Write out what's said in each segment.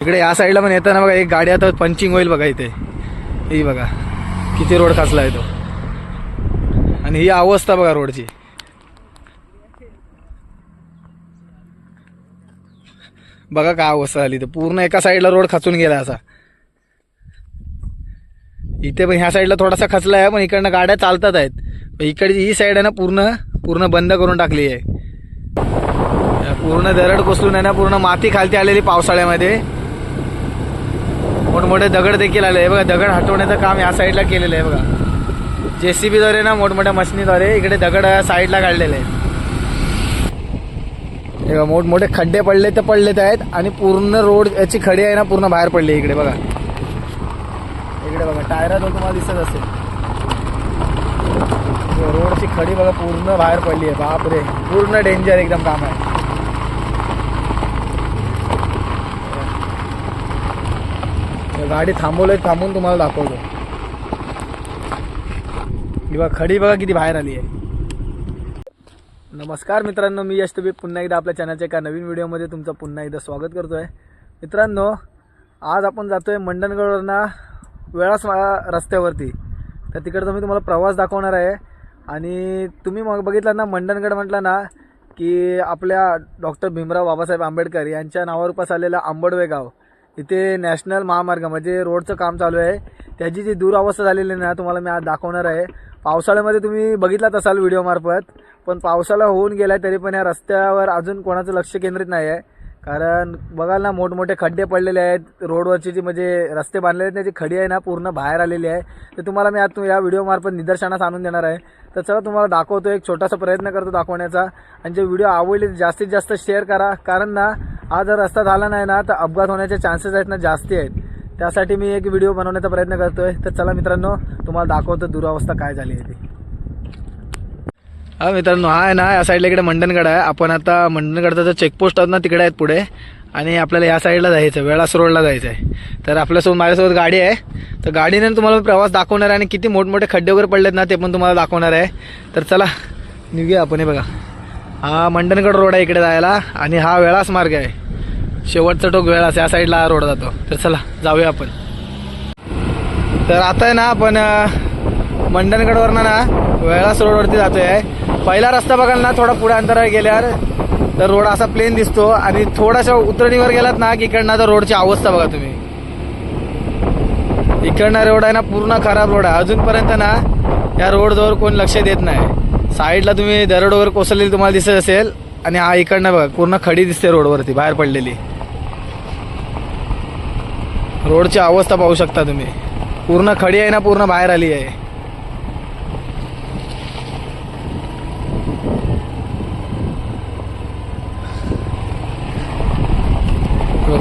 इकडे या साईडला पण येताना बघा एक गाडी आता पंचिंग होईल बघा इथे. ही बघा किती रोड खाचला आहे तो. आणि ही अवस्था बघा रोडची बघा काय अवस्था झाली तर पूर्ण एका साईडला रोड खचून गेला असा. इथे पण ह्या साईडला थोडासा खचला आहे पण इकडनं गाड्या चालतात आहेत. पण इकडची ही साईड आहे ना पूर्ण पूर्ण बंद करून टाकली आहे. पूर्ण दरड कोसळून आहे ना पूर्ण माती खालती आलेली पावसाळ्यामध्ये. मोठमोठे दगड देखील आले. आहे बघा दगड हटवण्याचं काम या साईडला केलेलं आहे बघा. जे सी बीद्वारे ना मोठमोठ्या मशनीद्वारे इकडे दगड साईडला काढलेले आहेत. हे बघा मोठमोठे खड्डे पडले तर पडलेत आहेत आणि पूर्ण रोड याची खडी आहे ना पूर्ण बाहेर पडली इकडे बघा. इकडे बघा टायरातून तुम्हाला दिसत असेल. रोडची खडी बघा पूर्ण बाहेर पडली आहे. बापरे पूर्ण डेंजर एकदम काम आहे हे गाडी थांबवलंय थांबून तुम्हाला दाखवतो. किंवा बघा खडी बघा किती बाहेर आली आहे. नमस्कार मित्रांनो मी यश तुम्ही पुन्हा एकदा आपल्या चॅनलच्या एका नवीन व्हिडिओमध्ये तुमचं पुन्हा एकदा स्वागत करतोय. मित्रांनो आज आपण जातोय मंडणगडवरनं वेळास रस्त्यावरती. तर तिकडचा मी तुम्हाला प्रवास दाखवणार आहे. आणि तुम्ही मग बघितलं ना मंडणगड म्हटलं ना की आपल्या डॉक्टर भीमराव बाबासाहेब आंबेडकर यांच्या नावारूपास आलेलं आंबडवे गाव. इथे नॅशनल महामार्ग म्हणजे रोडचं काम चालू आहे. त्याची जी दुरावस्था झालेली आहे ना तुम्हाला मी आज दाखवणार आहे. पावसाळ्यामध्ये तुम्ही बघितलात असाल व्हिडिओमार्फत पण पावसाळा होऊन गेला तरी पण या रस्त्यावर अजून कोणाचं लक्ष केंद्रित नाही आहे कारण बघाल ना मोठमोठे खड्डे पडलेले आहेत. रोडवरची जी म्हणजे रस्ते बांधलेले आहेत त्याची खडी आहे ना पूर्ण बाहेर आलेली आहे. ते तुम्हाला मी आता या व्हिडिओमार्फत निदर्शनास आणून देणार आहे. तर चला तुम्हाला दाखवतो एक छोटासा प्रयत्न करतो दाखवण्याचा. आणि जे व्हिडिओ आवडले जास्तीत जास्त शेअर करा. कारण ना हा जर रस्ता झाला नाही ना तर अपघात होण्याचे चान्सेस आहेत ना जास्ती आहेत. त्यासाठी मी एक व्हिडिओ बनवण्याचा प्रयत्न करतोय. तर चला मित्रांनो तुम्हाला दाखवतो दुरावस्था काय झाली आहे ती. हा मित्रांनो हा आहे ना या साईडला इकडे मंडनगड आहे. आपण आता मंडनगडचा जो चेकपोस्ट आहोत ना तिकडे आहेत पुढे. आणि आपल्याला या साईडला जायचं वेळास रोडला जायचं आहे तर आपल्यासोबत माझ्यासोबत गाडी आहे. तर गाडीने तुम्हाला प्रवास दाखवणार आहे आणि किती मोठमोठे खड्डे वगैरे पडलेत ना ते पण तुम्हाला दाखवणार आहे. तर चला निघूया आपण हे बघा. हा मंडनगड रोड आहे इकडे जायला. आणि हा वेळास मार्ग आहे. शेवटचा टोक वेळ असे या साईडला हा रोड जातो. तर चला जाऊया आपण. तर आता आहे ना आपण अं, मंडणगडवरनं ना वेळास रोडवरती जातोय. आहे पहिला रस्ता बघाल ना थोडा पुढे अंतरावर गेल्यावर तर रोड असा प्लेन दिसतो. आणि थोडासा उतरणीवर गेलात ना की इकडनं तर रोडची अवस्था बघा तुम्ही. इकडनं रोड आहे ना पूर्ण खराब रोड आहे. अजूनपर्यंत ना या रोडजवळ कोण लक्ष देत नाही. साईडला तुम्ही दरड वगैरे कोसळलेली तुम्हाला दिसत असेल. आणि हा इकडनं बघा पूर्ण खडी दिसते रोडवरती बाहेर पडलेली. रोडची अवस्था पाहू शकता तुम्ही. पूर्ण खडी आहे ना पूर्ण बाहेर आली आहे.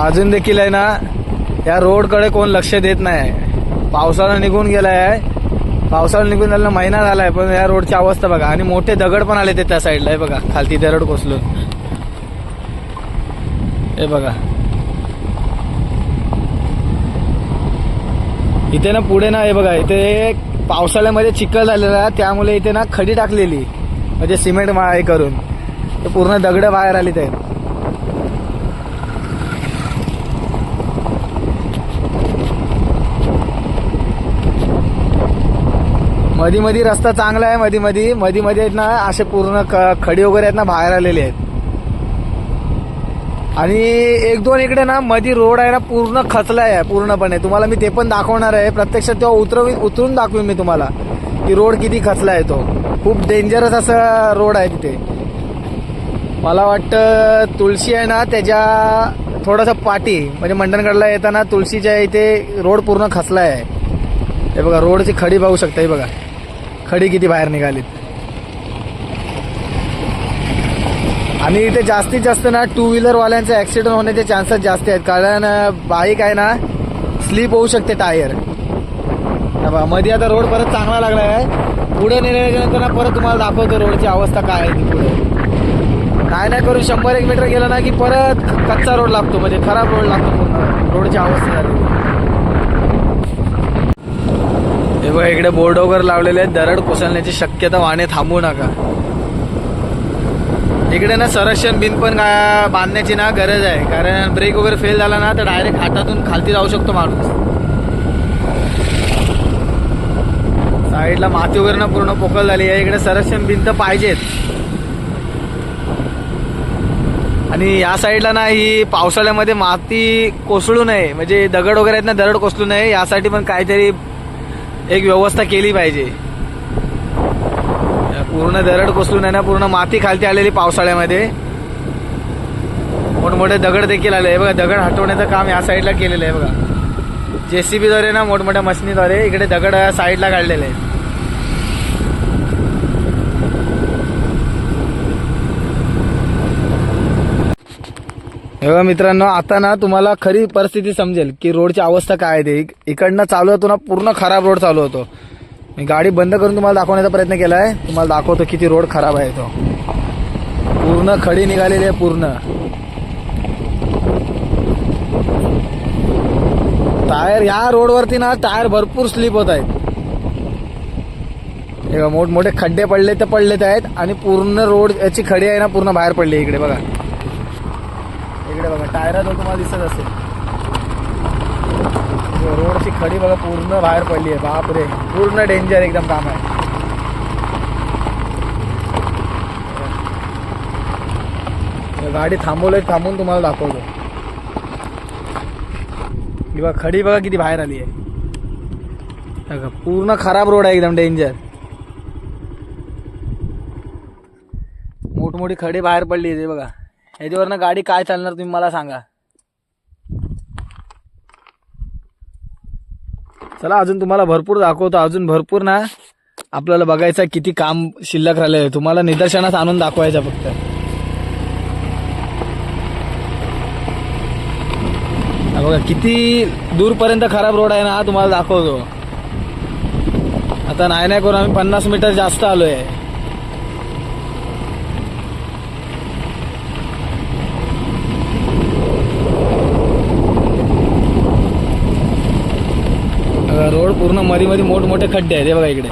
अजून देखील आहे ना या रोडकडे कोण लक्ष देत नाही पावसाळा निघून गेलाय आहे. पावसाळा निघून झाला महिना झालाय पण या रोडची अवस्था बघा. आणि मोठे दगड पण आले ते त्या साईडला आहे बघा. खालती दरड कोसलून हे बघा. इथे ना पुढे ना हे बघा इथे पावसाळ्यामध्ये चिखल झालेला आहे त्यामुळे इथे ना खडी टाकलेली म्हणजे सिमेंट मा हे करून. ते पूर्ण दगड बाहेर आली ते मधी मधी रस्ता चांगला आहे मधी मधी मधी मध्ये आहेत ना असे पूर्ण ख- खडी वगैरे आहेत ना बाहेर आलेले आहेत. आणि एक दोन इकडे ना मधी रोड आहे ना पूर्ण खचला आहे पूर्णपणे. तुम्हाला मी ते पण दाखवणार आहे. प्रत्यक्षात तेव्हा उतरवी उतरून दाखवीन मी तुम्हाला की रोड किती खचला आहे तो. खूप डेंजरस असा रोड आहे तिथे. मला वाटतं तुळशी आहे ना त्याच्या थोडंसं पाठी म्हणजे मंडणगडला येताना तुळशीच्या इथे रोड पूर्ण खचला आहे. हे बघा रोडची खडी पाहू शकता हे बघा. खडी किती बाहेर निघालीत. आणि इथे जास्तीत जास्त ना टू व्हीलरवाल्यांचे ॲक्सिडेंट होण्याचे चान्सेस जास्त आहेत. कारण बाईक आहे ना स्लीप होऊ शकते टायर. मध्ये आता रोड परत चांगला लागला आहे. पुढे नेल्याच्या नंतर ना परत तुम्हाला दाखवतो रोडची अवस्था काय आहे ती पुढे. काय नाही करून शंभर एक मीटर गेलं ना की परत कच्चा रोड लागतो म्हणजे खराब रोड लागतो पूर्ण. रोडची अवस्था झाली. हे बघा इकडे बोर्ड वगैरे लावलेले आहेत. दरड कोसळण्याची शक्यता वाणे थांबू नका. इकडे ना संरक्षण बिन पण बांधण्याची ना गरज आहे. कारण ब्रेक वगैरे फेल झाला ना तर डायरेक्ट हातातून खालती जाऊ शकतो माणूस. साईडला माती वगैरे ना पूर्ण पोकळ झाली आहे. इकडे संरक्षण भिंत पाहिजेत आणि या साईडला ना ही पावसाळ्यामध्ये माती कोसळू नये. म्हणजे दगड वगैरे आहेत ना दरड कोसळू नये. यासाठी पण काहीतरी एक व्यवस्था केली पाहिजे. पूर्ण दरड कोसळून आहे ना पूर्ण माती खालती आलेली पावसाळ्यामध्ये. मोठमोठे दगड देखील आले. बघा दगड हटवण्याचं काम या साईडला केलेलं आहे बघा. जेसीबीद्वारे ना मोठमोठ्या मशिनीद्वारे इकडे दगड साईडला काढलेले आहेत. हे बघा मित्रांनो आता ना तुम्हाला खरी परिस्थिती समजेल की रोडची अवस्था काय आहे ते. इक- इकडनं चालू होतो ना पूर्ण खराब रोड चालू होतो. मी गाडी बंद करून तुम्हाला दाखवण्याचा प्रयत्न केला आहे तुम्हाला दाखवतो किती रोड खराब आहे तो. पूर्ण खडी निघालेली आहे पूर्ण. टायर या रोडवरती ना टायर भरपूर स्लिप होत आहेत. हे मोठमोठे खड्डे पडले तर पडलेत आहेत आणि पूर्ण रोड याची खडी आहे ना पूर्ण बाहेर पडली इकडे बघा. इकडे बघा टायरात तुम्हाला दिसत असेल. रोडची खडी बघा पूर्ण बाहेर पडली आहे बापरे पूर्ण डेंजर एकदम काम आहे गाडी थांबवलंय थांबून तुम्हाला दाखवतो। किंवा बघा खडी बघा किती बाहेर आली आहे। पूर्ण खराब रोड आहे एकदम डेंजर मोठमोठी खडी बाहेर पडली आहे ते बघा। ह्याच्यावरनं गाडी काय चालणार तुम्ही मला सांगा। चला अजून तुम्हाला भरपूर दाखवतो अजून भरपूर ना. आपल्याला बघायचं किती काम शिल्लक राहिलंय तुम्हाला निदर्शनास आणून दाखवायचं फक्त. बघा किती दूरपर्यंत खराब रोड आहे ना हा तुम्हाला दाखवतो. आता नाही नाही करून आम्ही पन्नास मीटर जास्त आलोय. बघा, रोड पूर्णमध्ये मध्ये मोठमोठे खड्डे आहेत हे बघा इकडे.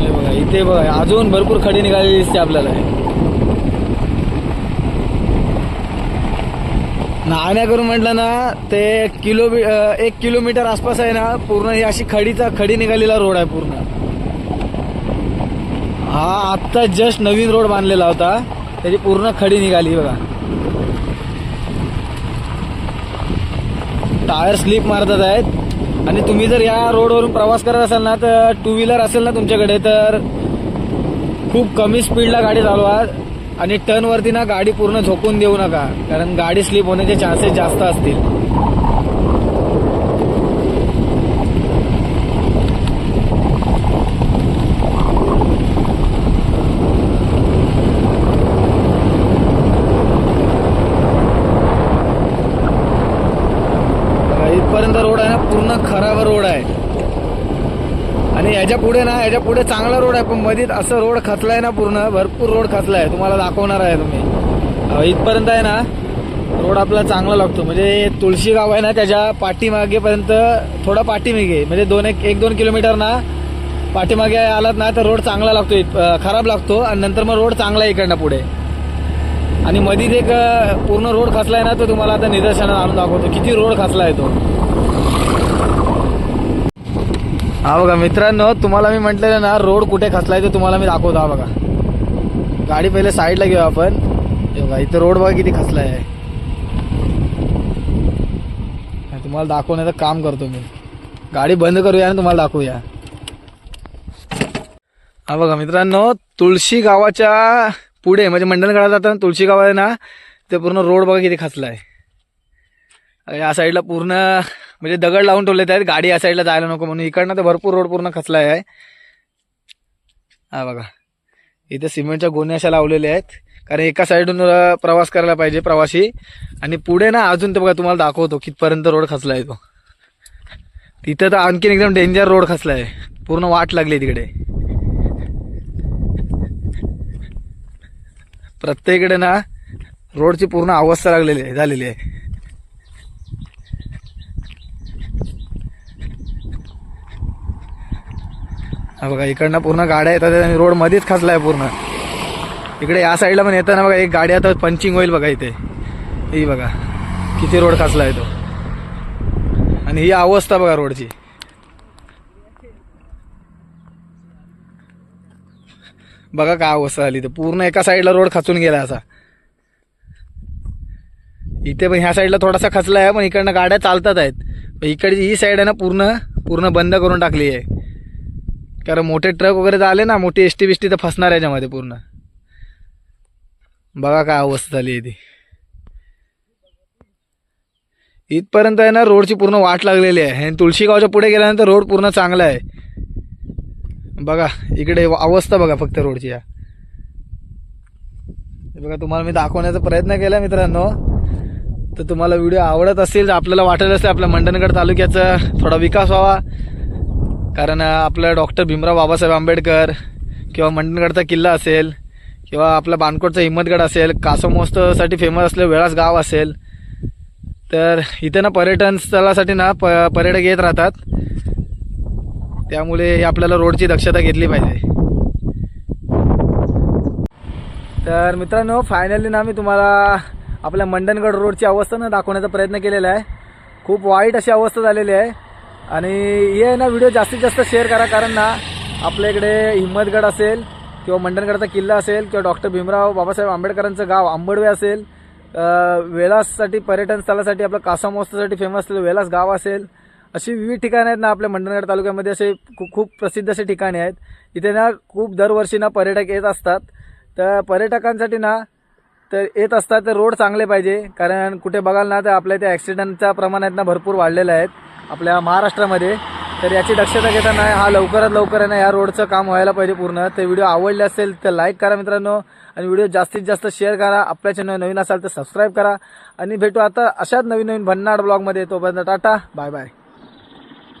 हे बघा इथे बघा अजून भरपूर खडी निघालेली दिसते आपल्याला. नाण्या करून म्हटलं ना ते किलो एक किलोमीटर आसपास आहे ना पूर्ण ही अशी खडीचा खडी निघालेला रोड आहे पूर्ण. हा आत्ता जस्ट नवीन रोड बांधलेला होता. त्याची पूर्ण खडी निघाली बघा. टायर स्लिप मारतात आहेत. आणि तुम्ही जर या रोडवरून प्रवास करत असाल ना तर टू व्हीलर असेल ना तुमच्याकडे तर खूप कमी स्पीडला गाडी चालवा. आणि टर्नवरती ना गाडी पूर्ण झोकून देऊ नका. कारण गाडी स्लिप होण्याचे चान्सेस जास्त असतील बघा, इथपर्यंत रोड आहे ना पूर्ण खराब रोड आहे. आणि याच्यापुढे ना याच्यापुढे चांगला रोड आहे पण मधीत असं रोड खचलाय ना पूर्ण भरपूर रोड खचलाय. तुम्हाला दाखवणार आहे तुम्ही. इथपर्यंत आहे ना रोड आपला चांगला लागतो. म्हणजे तुळशी गाव आहे ना त्याच्या पाठीमागेपर्यंत थोडा पाठीमागे म्हणजे दोन एक एक दोन किलोमीटर ना पाठीमागे आलात ना तर रोड चांगला लागतो. इथ- खराब लागतो आणि नंतर मग रोड चांगला आहे इकडनं पुढे. आणि मधीत एक पूर्ण रोड खचलाय ना तो तुम्हाला आता निदर्शनात आणून दाखवतो. किती रोड खचलाय तो. हा बघा मित्रांनो तुम्हाला मी म्हटलेलं ना रोड कुठे खचलाय ते तुम्हाला मी दाखवतो हा बघा. गाडी पहिले साईडला घेऊ आपण. हे बघा इथं रोड बघा किती खचलाय. आहे तुम्हाला दाखवण्याचं काम करतो मी. गाडी बंद करूया आणि तुम्हाला दाखवूया. हा बघा मित्रांनो तुळशी गावाच्या पुढे म्हणजे मंडणगडात जाताना तुळशी गाव आहे ना ते पूर्ण रोड बघा किती खचलाय. या साईडला पूर्ण म्हणजे दगड लावून ठेवले आहेत. गाडी या साईडला जायला नको म्हणून. इकडनं तर भरपूर रोड पूर्ण खचलाय आहे. हा बघा. इथे सिमेंटच्या गोण्या अशा लावलेल्या आहेत. कारण एका साईडून प्रवास करायला पाहिजे प्रवासी. आणि पुढे ना अजून तर बघा तुम्हाला दाखवतो कितपर्यंत रोड खचलाय तो. तिथं तर आणखीन एकदम डेंजर रोड खचलाय. पूर्ण वाट लागली तिकडे. प्रत्येकडे ना रोडची पूर्ण अवस्था लागलेली आहे झालेली आहे. हा बघा इकडनं पूर्ण गाड्या येतात आणि रोड मध्येच खचलाय पूर्ण. इकडे या साईडला पण येताना बघा एक गाडी आता पंचिंग होईल बघा इथे. ही बघा किती रोड खचलाय तो. आणि ही अवस्था बघा रोडची. बघा काय अवस्था झाली तर पूर्ण एका साईडला रोड खचून गेला असा. इथे पण ह्या साईडला थोडासा खचला आहे पण इकडनं गाड्या चालतात आहेत. पण इकडची ही साईड आहे ना पूर्ण पूर्ण बंद करून टाकली आहे. कारण मोठे ट्रक वगैरे जर आले ना मोठी एस टी बिस्टी तर फसणार आहे याच्यामध्ये पूर्ण. बघा काय अवस्था झाली आहे ती. इथपर्यंत आहे ना रोडची पूर्ण वाट लागलेली आहे. आणि तुळशीगावच्या पुढे गेल्यानंतर रोड पूर्ण चांगला आहे. बघा इकडे अवस्था बघा फक्त रोडची या. बघा तुम्हाला मी दाखवण्याचा प्रयत्न केला मित्रांनो. तर तुम्हाला व्हिडिओ आवडत असेल आपल्याला वाटत असेल आपल्या मंडणगड तालुक्याचा थोडा विकास व्हावा. कारण आपलं डॉक्टर भीमराव बाबासाहेब आंबेडकर किंवा मंडणगडचा किल्ला असेल किंवा आपला बानकोटचा हिम्मतगड असेल कासव महोत्सवासाठी फेमस असलेलं वेळास गाव असेल तर इथे ना पर्यटन स्थळासाठी ना प पर्यटक येत राहतात. त्यामुळे आपल्याला रोडची दक्षता घेतली पाहिजे. तर मित्रांनो फायनली ना मी तुम्हाला आपल्या मंडणगड रोडची अवस्था ना दाखवण्याचा प्रयत्न केलेला आहे. खूप वाईट अशी अवस्था झालेली आहे. आणि हे ना व्हिडिओ जास्तीत जास्त शेअर करा कारण ना आपल्या इकडे हिम्मतगड असेल किंवा मंडणगडचा किल्ला असेल किंवा डॉक्टर भीमराव बाबासाहेब आंबेडकरांचं गाव आंबडवे असेल वेलाससाठी पर्यटन स्थळासाठी आपलं कासा महोत्सवासाठी फेमस असलेलं वेलास गाव असेल अशी विविध ठिकाणं आहेत ना आपल्या मंडणगड तालुक्यामध्ये असे खूप प्रसिद्ध असे ठिकाणे आहेत. इथे ना खूप दरवर्षी ना पर्यटक येत असतात. तर पर्यटकांसाठी ना तर येत असतात तर रोड चांगले पाहिजे. कारण कुठे बघाल ना तर आपल्या इथे ॲक्सिडेंटचा प्रमाण आहेत ना भरपूर वाढलेलं आहेत आपल्या महाराष्ट्रामध्ये. तर याची दक्षता घेताना हा लवकरात लवकर आहे ना या रोडचं काम व्हायला पाहिजे पूर्ण. ते व्हिडिओ आवडले असेल तर लाईक करा मित्रांनो. आणि व्हिडिओ जास्तीत जास्त शेअर करा. आपल्या चॅनल नवीन असाल तर सबस्क्राईब करा. आणि भेटू आता अशाच नवीन नवीन भन्नाड ब्लॉगमध्ये तोपर्यंत टाटा. Bye bye